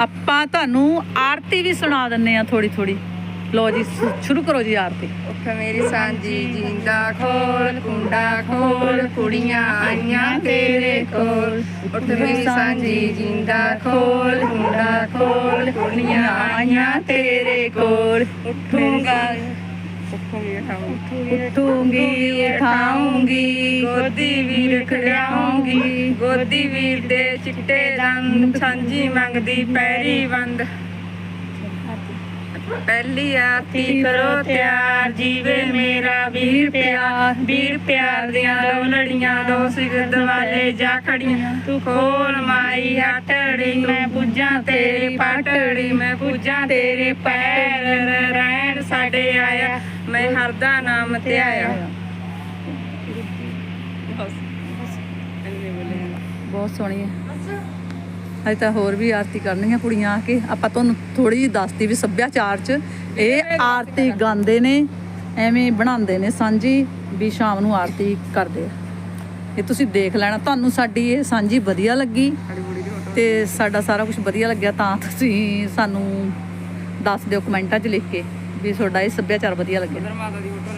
ਆਪਾਂ ਤੁਹਾਨੂੰ ਆਰਤੀ ਵੀ ਸੁਣਾ ਦਿੰਨੇ ਆ ਥੋੜੀ ਥੋੜੀ ਲੋ ਜੀ ਸ਼ੁ- ਸ਼ੁਰੂ ਕਰੋ ਜੀ ਆਰਤੀ। ਉੱਠ ਮੇਰੀ ਸਾਂਝੀ ਜਿੰਦਾ ਖੋਲ ਕੁੰਡਾ ਖੋਲ ਕੁੜੀਆਂ ਆਈਆਂ ਤੇਰੇ ਕੋਲ। ਉੱਠ ਮੇਰੀ ਸਾਂਝੀ ਜਿੰਦਾ ਖੋਲ ਕੁੰਡਾ ਖੋਲ ਕੁੜੀਆਂ ਆਈਆਂ ਤੇਰੇ ਕੋਲ। ਉੱਠੂਗਾ ਉੱਠੂਗੀ ਉਠਾਉਂਗੀ ਗੋਦੀ ਵੀਰ ਖੜਾਉਂਗੀ ਵੀਰ ਦੇ ਚਿੱਟੇ ਰੰਗ ਸਾਂਝੀ ਮੰਗਦੀ ਪੈਰੀ ਬੰਦ ਪਹਿਲੀ ਆਤੀ ਕਰੋ ਤਿਆਰ, ਜੀਵੇ ਮੇਰਾ ਵੀਰ ਪਿਆਰ। ਵੀਰ ਪਿਆਰ ਦੀਆਂ ਦੋ ਲੜੀਆਂ ਦੋ ਸਿਗਰ ਵਾਲੇ ਜਾ ਖੜੀਆਂ। ਤੂੰ ਖੋਲ ਮਾਈ ਹਟੜੀ ਮੈਂ ਪੂਜਾਂ ਤੇਰੀ ਪਟੜੀ, ਮੈਂ ਪੂਜਾਂ ਤੇਰੇ ਪੈਰ। ਰਹਿਣ ਸਾਡੇ ਆਇਆ, ਮੈਂ ਹਰਦਾ ਨਾਮ ਤੇ ਆਇਆ ਬਹੁਤ ਸੋਹਣੀ ਹੈ। ਅਜੇ ਤਾਂ ਹੋਰ ਵੀ ਆਰਤੀ ਕਰਨੀਆਂ ਕੁੜੀਆਂ ਆ ਕੇ। ਆਪਾਂ ਤੁਹਾਨੂੰ ਥੋੜੀ ਜਿਹੀ ਦੱਸਤੀ ਵੀ ਸੱਭਿਆਚਾਰ 'ਚ ਇਹ ਆਰਤੀ ਗਾਉਂਦੇ ਨੇ ਐਵੇਂ ਬਣਾਉਂਦੇ ਨੇ ਸਾਂਝੀ ਵੀ ਸ਼ਾਮ ਨੂੰ ਆਰਤੀ ਕਰਦੇ ਆ। ਇਹ ਤੁਸੀਂ ਦੇਖ ਲੈਣਾ ਤੁਹਾਨੂੰ ਸਾਡੀ ਇਹ ਸਾਂਝੀ ਵਧੀਆ ਲੱਗੀ ਤੇ ਸਾਡਾ ਸਾਰਾ ਕੁਝ ਵਧੀਆ ਲੱਗਿਆ ਤਾਂ ਤੁਸੀਂ ਸਾਨੂੰ ਦੱਸ ਦਿਓ ਕਮੈਂਟਾਂ 'ਚ ਲਿਖ ਕੇ ਵੀ ਤੁਹਾਡਾ ਇਹ ਸੱਭਿਆਚਾਰ ਵਧੀਆ ਲੱਗਿਆ।